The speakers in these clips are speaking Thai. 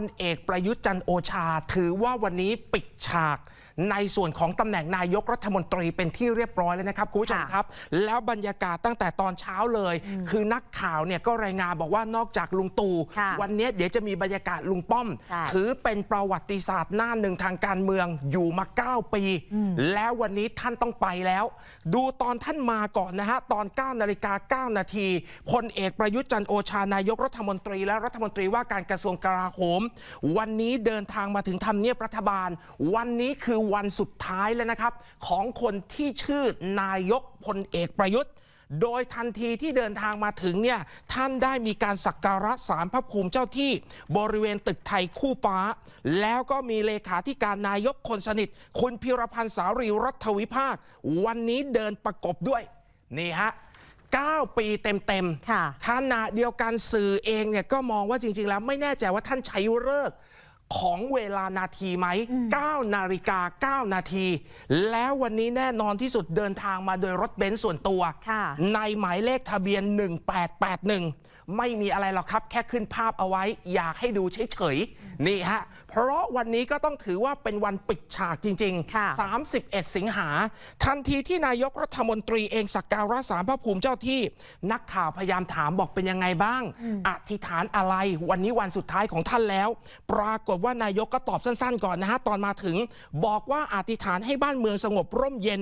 ลเอกประยุทธ์จันทร์โอชา ถือว่าวันนี้ปิดฉาก ในส่วนของตำแหน่งนายกรัฐมนตรีเป็นที่เรียบร้อยแล้วนะครับคุณผู้ชมค่ะครับ แล้วบรรยากาศตั้งแต่ตอนเช้าเลย คือนักข่าวเนี่ยก็รายงานบอกว่านอกจากลุงตู่ค่ะวันนี้เดี๋ยวจะมีบรรยากาศลุงป้อมใช่ถือเป็นประวัติศาสตร์หน้าหนึ่งทางการเมืองอยู่มา 9 ปี แล้ววันนี้ท่านต้องไปแล้ว ดูตอนท่านมาก่อนนะฮะตอน9นาฬิกา9นาทีพลเอกประยุทธ์จันทร์โอชานายกรัฐมนตรีและรัฐมนตรีว่าการกระทรวงกลาโหมวันนี้เดินทางมาถึงทำเนียบรัฐบาล วันนี้คือวันสุดท้ายแล้วนะครับ ของคนที่ชื่อนายกพลเอกประยุทธ์โดยทันทีที่เดินทางมาถึงเนี่ยท่านได้มีการสักการะสารพระภูมิเจ้าที่ บริเวณตึกไทยคู่ฟ้า แล้วก็มีเลขาธิการนายกคนสนิท คุณพิรพันธ์สารีรัฐวิภาค วันนี้เดินประกบด้วย นี่ฮะ 9 ปีเต็มค่ะขณะเดียวกันสื่อเองเนี่ยก็มองว่าจริง ๆ แล้วไม่แน่ใจว่าท่านใช้เลิกษ์ของเวลานาทีไหม 9 นาฬิกา 9 นาที แล้ววันนี้แน่นอนที่สุดเดินทางมาโดยรถเบนซ์ส่วนตัว ค่ะ ในหมายเลขทะเบียน 1881 ไม่มีอะไรหรอกครับ แค่ขึ้นภาพเอาไว้ อยากให้ดูเฉยๆนี่ฮะ เพราะวันนี้ก็ต้องถือว่าเป็นวันปิดฉากจริงค่ะ31 สิงหา ทันทีที่นายกรัฐมนตรีเองสักการะสารพระภูมิเจ้าที่ นักข่าวพยายามถามบอกเป็นยังไงบ้าง อธิษฐานอะไร วันนี้วันสุดท้ายของท่านแล้ว ปรากฏว่านายกก็ตอบสั้นๆ ก่อนนะฮะ ตอนมาถึง บอกว่าอธิษฐานให้บ้านเมืองสงบร่มเย็น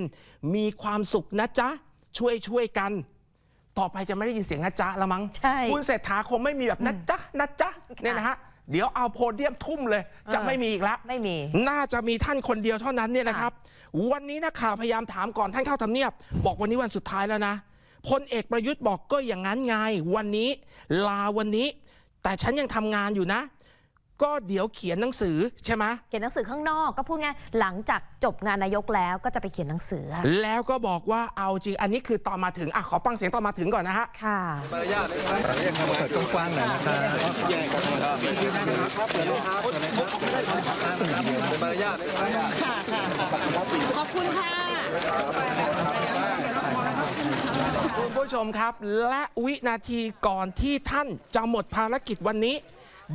มีความสุขนะจ๊ะ ช่วยช่วยๆกันต่อไปจะไม่ได้ยินเสียงนะจ๊ะละมั้งใช่คุณเศรษฐาคงไม่มีแบบนะจ๊ะนะจ๊ะเนี่ยนะฮะ เดี๋ยวเอาโพเดียมทุ่มเลย จะเออไม่มีอีกแล้วไม่มี น่าจะมีท่านคนเดียวเท่านั้นเนี่ยนะครับ วันนี้นักข่าวพยายามถามก่อนท่านเข้าทำเนียบ บอกวันนี้วันสุดท้ายแล้วนะพลเอกประยุทธ์บอกก็อย่างนั้นไง วันนี้ลาวันนี้ แต่ฉันยังทำงานอยู่นะ ก็เดี๋ยวเขียนหนังสือใช่ไหมเขียนหนังสือข้างนอกก็พูดไงหลังจากจบงานนายกแล้วก็จะไปเขียนหนังสือค่ะแล้วก็บอกว่าเอาจริงอันนี้คือตอนมาถึงอะขอฟังเสียงตอนมาถึงก่อนนะฮะค่ะเปิดกว้างๆหน่อยนะครับขอบคุณค่ะคุณผู้ชมครับ และวินาทีก่อนที่ท่านจะหมดภารกิจวันนี้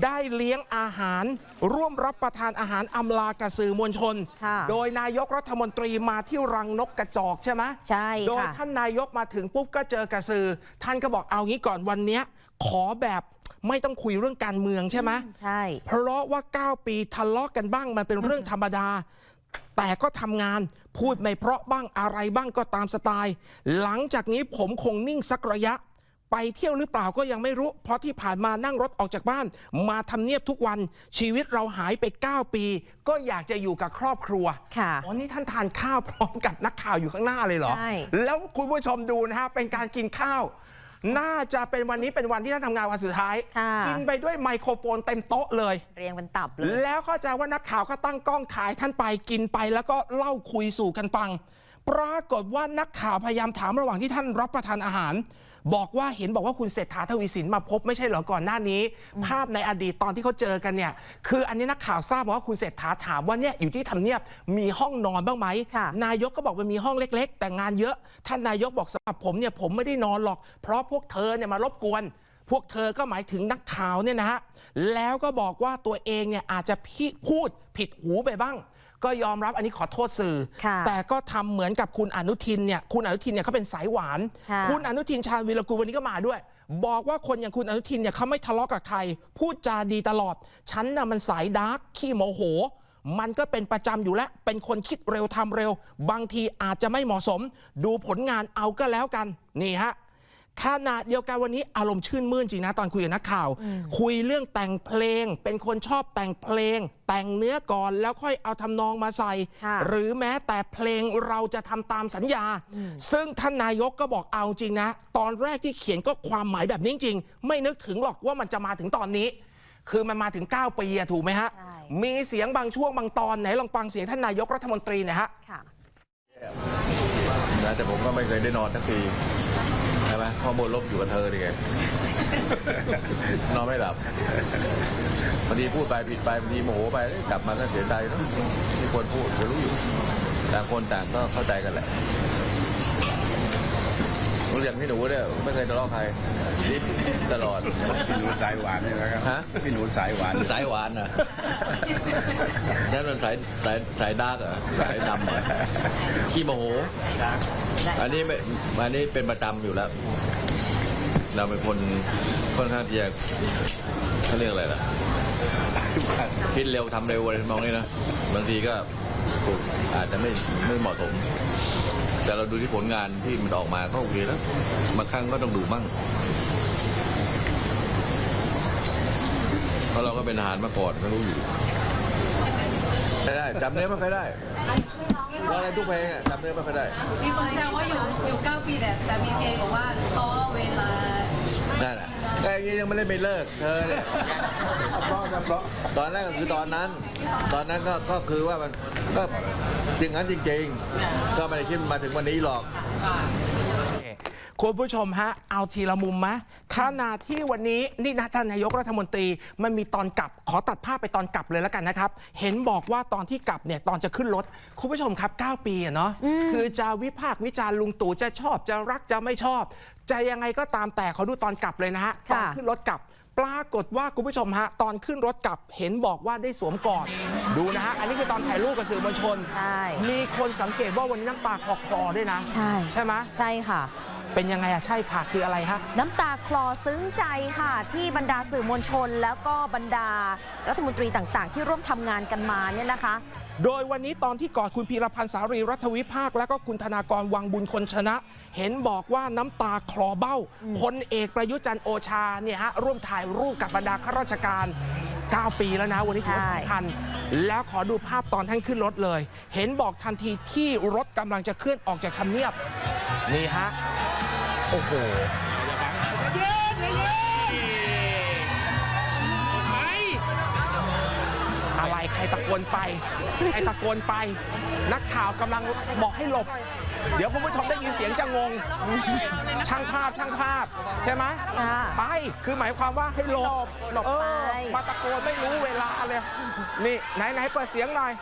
ได้เลี้ยงอาหาร ร่วมรับประทานอาหารอำลากับสื่อมวลชน ค่ะโดยนายกรัฐมนตรีมาที่รังนกกระจอกใช่ไหมใช่โดยค่ะท่านนายกมาถึงปุ๊บก็เจอกับสื่อ ท่านก็บอกเอางี้ก่อนวันเนี้ยขอแบบไม่ต้องคุยเรื่องการเมืองใช่ไหมใช่ เพราะว่า 9 ปีทะเลาะกันบ้างมันเป็นเรื่องธรรมดา แต่ก็ทำงานพูดไม่เพราะบ้างอะไรบ้างก็ตามสไตล์ หลังจากนี้ผมคงนิ่งสักระยะ ไปเที่ยวหรือเปล่าก็ยังไม่รู้ เพราะที่ผ่านมานั่งรถออกจากบ้าน มาทำเนียบทุกวันชีวิตเราหายไป 9 ปี ก็อยากจะอยู่กับครอบครัวค่ะอ๋อนี่ท่านทานข้าวพร้อมกับนักข่าวอยู่ข้างหน้าเลยเหรอ ใช่ แล้วคุณผู้ชมดูนะฮะเป็นการกินข้าว น่าจะเป็นวันนี้เป็นวันที่ท่านทำงานวันสุดท้าย ค่ะ กินไปด้วยไมโครโฟนเต็มโต๊ะเลย เรียงเป็นตับเลย แล้วเข้าใจว่านักข่าวก็ตั้งกล้องถ่ายท่านไปกินไปแล้วก็เล่าคุยสู่กันฟัง ปรากฏว่านักข่าวพยายามถามระหว่างที่ท่านรับประทานอาหาร บอกว่าเห็นบอกว่าคุณเศรษฐาทวีสินมาพบไม่ใช่เหรอก่อนหน้านี้ ภาพในอดีตตอนที่เขาเจอกันเนี่ยคืออันนี้นักข่าวทราบมาว่าคุณเศรษฐาถามว่าเนี่ยอยู่ที่ทำเนียบมีห้องนอนบ้างไหมค่ะนายกก็บอกว่ามีห้องเล็ก ๆ แต่งานเยอะ ท่านนายกบอกสำหรับผมเนี่ยผมไม่ได้นอนหรอก เพราะพวกเธอเนี่ยมารบกวนพวกเธอก็หมายถึงนักข่าวเนี่ยนะฮะ แล้วก็บอกว่าตัวเองเนี่ยอาจจะพิพูดผิดหูไปบ้าง ก็ยอมรับอันนี้ขอโทษสื่อค่ะแต่ก็ทำเหมือนกับคุณอนุทินเนี่ยคุณอนุทินเนี่ยเขาเป็นสายหวานค่ะคุณอนุทินชาญวีรกูลวันนี้ก็มาด้วย บอกว่าคนอย่างคุณอนุทินเนี่ยเขาไม่ทะเลาะกับใคร พูดจาดีตลอด ฉันน่ะมันสายดาร์กขี้โมโหมันก็เป็นประจำอยู่แล้ว เป็นคนคิดเร็วทำเร็ว บางทีอาจจะไม่เหมาะสม ดูผลงานเอาก็แล้วกัน นี่ฮะ ขณะเดียวกันวันนี้อารมณ์ชื่นมื่นจริงนะตอนคุยกับนักข่าว คุยเรื่องแต่งเพลง เป็นคนชอบแต่งเพลง แต่งเนื้อก่อนแล้วค่อยเอาทำนองมาใส่ค่ะหรือแม้แต่เพลงเราจะทำตามสัญญา ซึ่งท่านนายกก็บอกเอาจริงนะ ตอนแรกที่เขียนก็ความหมายแบบนี้จริง ไม่นึกถึงหรอกว่ามันจะมาถึงตอนนี้ คือมันมาถึง 9 ปีอะถูกไหมฮะใช่มีเสียงบางช่วงบางตอนไหนลองฟังเสียงท่านนายกรัฐมนตรีหนะฮะค่ะนะแต่ผมก็ไม่เคยได้นอนทั้งทีใช่ ไหมข้อมูลลบอยู่กับเธอดิไงนอนไม่หลับบางทีพูดไปผิดไปบางทีโมโหไปกลับมาก็เสียใจเนะที่คนพูดก็รู้อยู่ต่างคนต่างก็เข้าใจกันแหละ รู้อย่างพี่หนูเนี่ยไม่เคยทะเลาะใครยิ้มตลอดพี่หนูสายหวานนี่นะครับฮะพี่หนูสายหวานสายหวานอะนั่นมันสายสายสายดาร์กเหรอสายดำเหรอขี้โมโหอันนี้ไม่อันนี้เป็นประจำอยู่แล้ว เราเป็นคนค่อนข้างที่จะเขาเรียกอะไรล่ะคิดเร็วทำเร็วอะไรมองนี่นะบางทีก็ อาจจะไม่ไม่เหมาะสม แต่เราดูที่ผลงานที่มันออกมาก็โอเคแล้วบางครั้งก็ต้องดูบ้างเพราะเราก็เป็นทหารมาก่อนก็รู้อยู่ไม่ได้จำเนื้อไม่ค่อยได้ร้องอะไรทุกเพลงอะจำเนื้อไม่ค่อยได้ มีคนแซวว่าอยู่อยู่เก้าปีแต่แต่มีเพลงบอกว่าเพราะเวลา นั่นแหละแต่อันนี้ยังไม่ได้ไปเลิกเธอเนี่ยตอนแรกก็คือตอนนั้น ตอนนั้นก็ก็คือว่ามันก็จริงนั้นจริงๆก็ไม่ได้คิดมาถึงวันนี้หรอก คุณผู้ชมฮะ เอาทีละมุมมะขณะที่วันนี้นี่นะท่านนายกรัฐมนตรีมันมีตอนกลับ ขอตัดภาพไปตอนกลับเลยแล้วกันนะครับ เห็นบอกว่าตอนที่กลับเนี่ยตอนจะขึ้นรถ คุณผู้ชมครับ 9 ปีอะเนาะคือจะวิพากษ์วิจารณ์ลุงตู่จะชอบจะรักจะไม่ชอบ จะยังไงก็ตามแต่เขาดูตอนกลับเลยนะฮะตอนค่ะขึ้นรถกลับปรากฏว่าคุณผู้ชมฮะ ตอนขึ้นรถกลับเห็นบอกว่าได้สวมกอด ดูนะฮะ อันนี้คือตอนถ่ายรูปกับสื่อมวลชน ใช่ มีคนสังเกตว่าวันนี้น้ำตาคลอคลอๆด้วยนะ ใช่ ใช่ไหมใช่ค่ะ เป็นยังไงอะใช่ค่ะคืออะไรฮะน้ำตาคลอซึ้งใจค่ะ ที่บรรดาสื่อมวลชน แล้วก็บรรดารัฐมนตรีต่างๆ ที่ร่วมทำงานกันมาเนี่ยนะคะ โดยวันนี้ตอนที่กอดคุณพีรพันธ์สารีรัฐวิภาค และก็คุณธนากรวังบุญคนชนะ เห็นบอกว่าน้ำตาคลอเบ้าพลเอกประยุทธ์จันทร์โอชาเนี่ยฮะร่วมถ่ายรูปกับบรรดาข้าราชการ 9 ปีแล้วนะวันนี้ถือว่าใช่สำคัญแล้วขอดูภาพตอนท่านขึ้นรถเลย เห็นบอกทันทีที่รถกำลังจะเคลื่อนออกจากทำเนียบนี่ฮะ โอ้โหอะไรใครตะโกนไป ใครตะโกนไป นักข่าวกำลังบอกให้หลบ เดี๋ยวคุณผู้ชมได้ยินเสียงจะงง ช่างภาพช่างภาพ ใช่ไหมค่ะไป คือหมายความว่าให้หลบหลบหลบเออไปมาตะโกนไม่รู้เวลาเลย นี่ไหนไหนเปิดเสียงหน่อย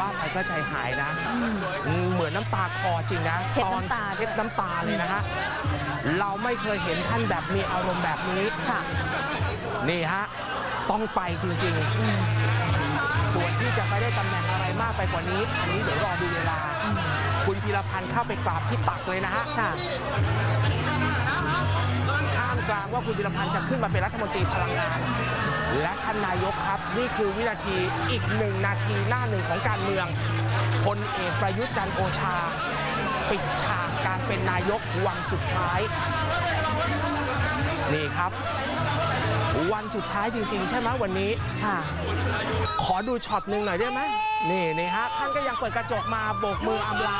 ว่าไปก็ใจหายนะอืมเหมือนน้ำตาคลอจริงนะเช็ดตอนน้ำตาเช็ดน้ำตาเลยนะฮะเราไม่เคยเห็นท่านแบบมีอารมณ์แบบนี้ค่ะนี่ฮะต้องไปจริงๆ ส่วนที่จะไปได้ตำแหน่งอะไรมากไปกว่านี้ อันนี้เดี๋ยวรอดูเวลา คุณพีรพันธ์เข้าไปกราบที่ตักเลยนะฮะ ว่าคุณพีรพันธ์จะขึ้นมาเป็นรัฐมนตรีพลังงาน และท่านนายกครับ นี่คือวินาทีอีกหนึ่งนาทีหน้าหนึ่งของการเมืองพลเอกประยุทธ์จันทร์โอชา ปิดฉากการเป็นนายกวันสุดท้าย นี่ครับ วันสุดท้ายจริง ๆ ใช่ไหมวันนี้ค่ะขอดูช็อตหนึ่งหน่อยได้ไหมนี่นี่ฮะท่านก็ยังเปิดกระจกมาโบกมืออำลา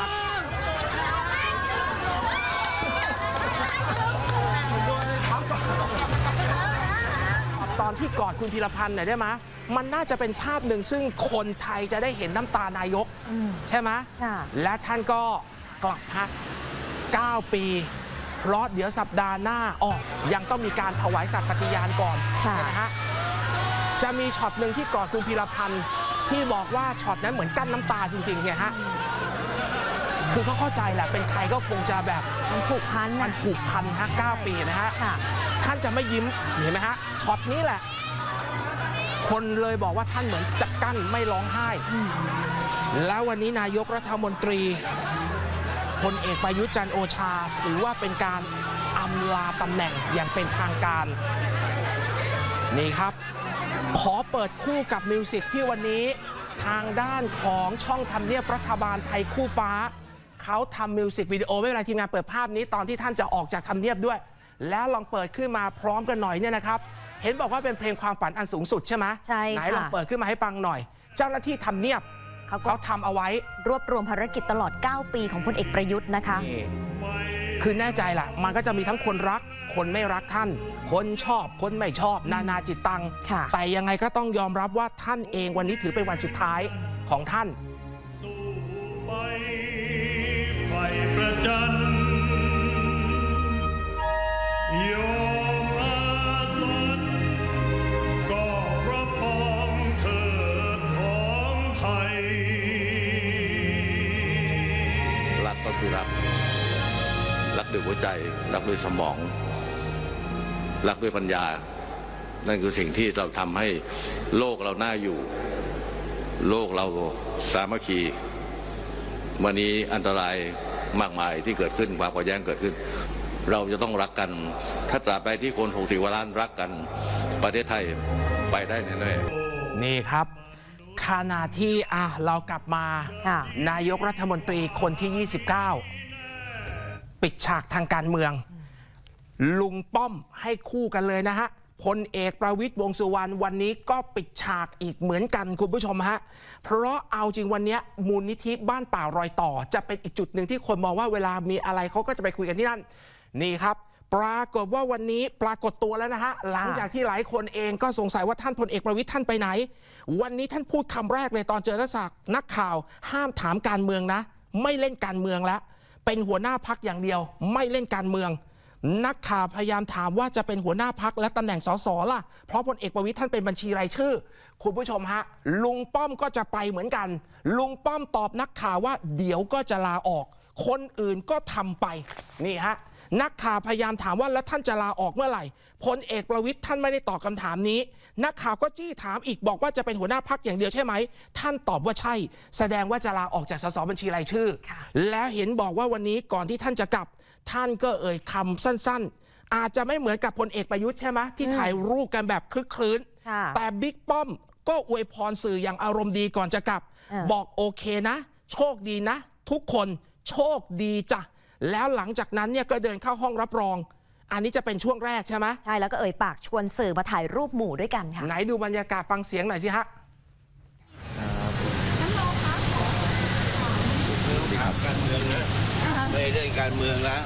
ที่กอดคุณพีรพันธ์หน่อยได้ไหมมันน่าจะเป็นภาพหนึ่งซึ่งคนไทยจะได้เห็นน้ำตานายกอืมใช่ไหมค่ะและท่านก็กลับพัก 9 ปีเพราะเดี๋ยวสัปดาห์หน้าอ๋อยังต้องมีการถวายสัตย์ปฏิญาณก่อนค่ะนะฮะจะมีช็อตหนึ่งที่กอดคุณพีรพันธ์ที่บอกว่าช็อตนั้นเหมือนกั้นน้ำตาจริงๆเนี่ยฮะ คือเขาเข้าใจแหละเป็นใครก็คงจะแบบมันผูกพันมันะนผูกพันฮะ9ปีนะฮะ ค่ะ ท่านจะไม่ยิ้มเห็นไหมฮะช็อตนี้แหละ คนเลยบอกว่าท่านเหมือนจะกั้นไม่ร้องไห้แล้ววันนี้นายกรัฐมนตรีพลเอกประยุทธ์จันทร์โอชาถือว่าเป็นการอำลาตำแหน่งอย่างเป็นทางการ นี่ครับ ขอเปิดคู่กับมิวสิกที่วันนี้ ทางด้านของช่องทำเนียบรัฐบาลไทยคู่ฟ้า เขาทำมิวสิกวิดีโอไม่เป็นไรทีมงานเปิดภาพนี้ตอนที่ท่านจะออกจากทำเนียบด้วย แล้วลองเปิดขึ้นมาพร้อมกันหน่อยเนี่ยนะครับ เห็นบอกว่าเป็นเพลงความฝันอันสูงสุดใช่ไหมใช่ไหนค่ะลองเปิดขึ้นมาให้ฟังหน่อย เจ้าหน้าที่ทำเนียบเขาก็เขาทำเอาไว้รวบรวมภารกิจตลอด 9 ปีของพลเอกประยุทธ์นะคะ นี่คือแน่ใจล่ะ มันก็จะมีทั้งคนรัก คนไม่รักท่าน คนชอบ คนไม่ชอบ นานาจิตตัง ค่ะ แต่ยังไงก็ต้องยอมรับว่าท่านเองวันนี้ถือเป็นวันสุดท้ายของท่านไปไฟ ประจันยอมอาสันก็เพราะปองเถิดของไทย รักก็คือรัก รักด้วยหัวใจ รักด้วยสมอง รักด้วยปัญญา นั่นคือสิ่งที่เราทำให้โลกเราน่าอยู่ โลกเราสามัคคี วันนี้อันตราย มากมายที่เกิดขึ้นความขัดแย้งเกิดขึ้น เราจะต้องรักกัน ถ้าตราบใดที่คน60กว่าล้านรักกัน ประเทศไทยไปได้แน่ๆนี่ครับขณะที่อะเรากลับมาค่ะนายกรัฐมนตรีคนที่ 29 ปิดฉากทางการเมือง ลุงป้อมให้คู่กันเลยนะฮะ พลเอกประวิตยวงสุวรรณวันนี้ก็ปิดฉากอีกเหมือนกันคุณผู้ชมฮะ เพราะเอาจริงวันนี้มูลนิธิบ้านป่ารอยต่อ จะเป็นอีกจุดหนึ่งที่คนมองว่าเวลามีอะไรเขาก็จะไปคุยกันที่นั่น นี่ครับ ปรากฏว่าวันนี้ปรากฏตัวแล้วนะฮะ หลังจากที่หลายคนเองก็สงสัยว่าท่านพลเอกประวิตยท่านไปไหน วันนี้ท่านพูดคำแรกเลยตอนเจอนักศักนักข่าว ห้ามถามการเมืองนะ ไม่เล่นการเมืองแล้วเป็นหัวหน้าพักอย่างเดียว ไม่เล่นการเมือง นักข่าวพยายามถามว่าจะเป็นหัวหน้าพักและตำแหน่งสสล่ะ เพราะพลเอกประวิตยท่านเป็นบัญชีรายชื่อ คุณผู้ชมฮะ ลุงป้อมก็จะไปเหมือนกัน ลุงป้อมตอบนักข่าวว่าเดี๋ยวก็จะลาออก คนอื่นก็ทำไป นี่ฮะ นักข่าวพยายามถามว่าแล้วท่านจะลาออกเมื่อไหร่ พลเอกประวิตยท่านไม่ได้ตอบคำถามนี้ นักข่าวก็จี้ถามอีกบอกว่าจะเป็นหัวหน้าพักอย่างเดียวใช่ไหม ท่านตอบว่าใช่ แสดงว่าจะลาออกจากสสบัญชีรายชื่อค่ะแล้วเห็นบอกว่าวันนี้ก่อนที่ท่านจะกลับ ท่านก็เอ่ยคำสั้นๆ อาจจะไม่เหมือนกับพลเอกประยุทธ์ใช่ไหมที่ถ่ายรูปกันแบบคลึกคลื้นค่ะแต่บิ๊กป้อมก็อวยพรสื่ออย่างอารมณ์ดีก่อนจะกลับอ่าบอกโอเคนะ โชคดีนะ ทุกคนโชคดีจ้ะแล้วหลังจากนั้นเนี่ยก็เดินเข้าห้องรับรอง อันนี้จะเป็นช่วงแรกใช่ไหมใช่แล้วก็เอ่ยปากชวนสื่อมาถ่ายรูปหมู่ด้วยกันค่ะไหนดูบรรยากาศฟังเสียงหน่อยสิฮะการเมืองนะ ไม่เล่นการเมืองแล้ว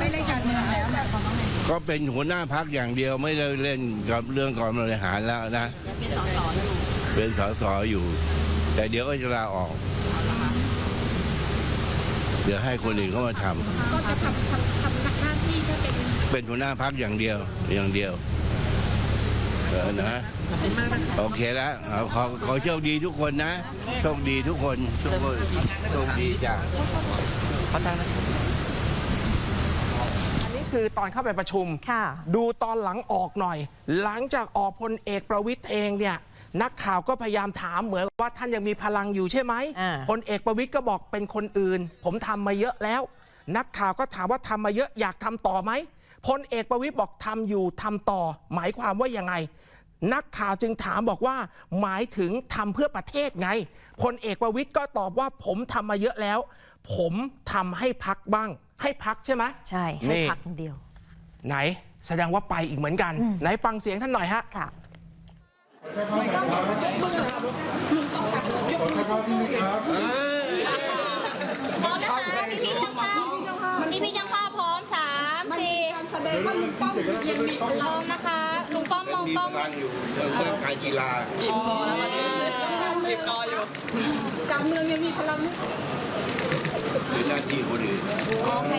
ไม่ได้การเมืองแล้วแบบของน้องก็เป็นหัวหน้าพักอย่างเดียวไม่ได้เล่นกับเรื่องการบริหารแล้วนะเป็นสสอยู่ แต่เดี๋ยวก็จะลาออก เดี๋ยวให้คนอื่นเข้ามาทก็จะทำทำทำหน้าที่ก็เป็นำเป็นหัวหน้าพักอย่างเดียวอย่างเดียวเออนะ โอเคแล้วเอาขอขอโชคดีทุกคนนะ โชคดีทุกคนทุกคนโชคดีจ้ะอันนี้คือตอนเข้าไปประชุม ค่ะ ดูตอนหลังออกหน่อย หลังจากออกพลเอกประวิตยเองเนี่ยนักข่าวก็พยายามถามเหมือนว่าท่านยังมีพลังอยู่ใช่ไหมอ่า พลเอกประวิตยก็บอกเป็นคนอื่น ผมทำมาเยอะแล้ว นักข่าวก็ถามว่าทำมาเยอะอยากทำต่อไหมพลเอกประวิตยบอกทำอยู่ทำต่อ หมายความว่ายังไง นักข่าวจึงถามบอกว่าหมายถึงทำเพื่อประเทศไงพลเอกประวิตยก็ตอบว่าผมทำมาเยอะแล้ว ผมทำให้พักบ้าง ให้พักใช่ไหมใช่ ให้นี่พักอย่างเดียว ไหนแสดงว่าไปอีกเหมือนกัน ไหนฟังเสียงท่านหน่อยฮะค่ะพร้อมนะคะพี่พี่จังภาพพี่พี่จังภาพพร้อมสามสี่แสดงว่าลุงป้อมยังมีพลังนะคะ ลุงป้อมมองกล้องตั้งอยู่เรื่องการกีฬาการเมืองยังมีพลังเป็นหน้าที่คนอื่นโอเค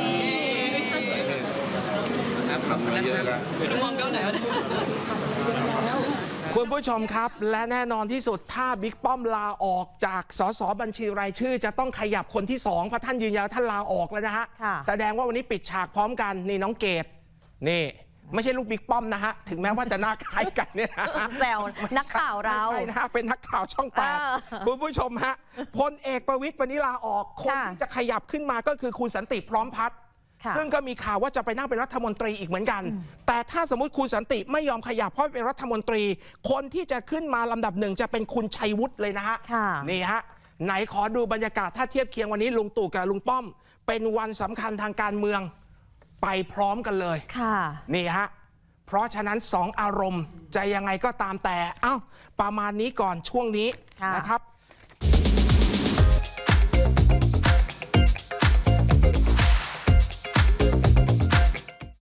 ทำมาเยอะแล้วคุณผู้ชมครับ และแน่นอนที่สุดถ้าบิ๊กป้อมลาออกจากสสบัญชีรายชื่อ จะต้องขยับคนที่สองเพราะท่านยืนยันว่าท่านลาออกแล้วนะฮะค่ะแสดงว่าวันนี้ปิดฉากพร้อมกัน นี่น้องเกดนี่ ไม่ใช่ลูกบิ๊กป้อมนะฮะ ถึงแม้ว่าจะหน้าคล้ายกันเนี่ยนะฮะแซวนักข่าวเรา ไม่ใช่นะฮะเป็นนักข่าวช่องแปดเออคุณผู้ชมฮะพลเอกประวิตยวันนี้ลาออกคนค่ะที่จะขยับขึ้นมาก็คือคุณสันติพร้อมพัฒน์ค่ะ ซึ่งก็มีข่าวว่าจะไปนั่งเป็นรัฐมนตรีอีกเหมือนกัน แต่ถ้าสมมติคุณสันติไม่ยอมขยับเพราะเป็นรัฐมนตรี คนที่จะขึ้นมาลำดับหนึ่งจะเป็นคุณชัยวุฒิเลยนะฮะ ค่ะ นี่ฮะ ไหนขอดูบรรยากาศถ้าเทียบเคียงวันนี้ลุงตู่กับลุงป้อม เป็นวันสำคัญทางการเมือง ไปพร้อมกันเลยค่ะนี่ฮะเพราะฉะนั้นสองอารมณ์จะยังไงก็ตามแต่ เอ้า ประมาณนี้ก่อนช่วงนี้ค่ะนะครับ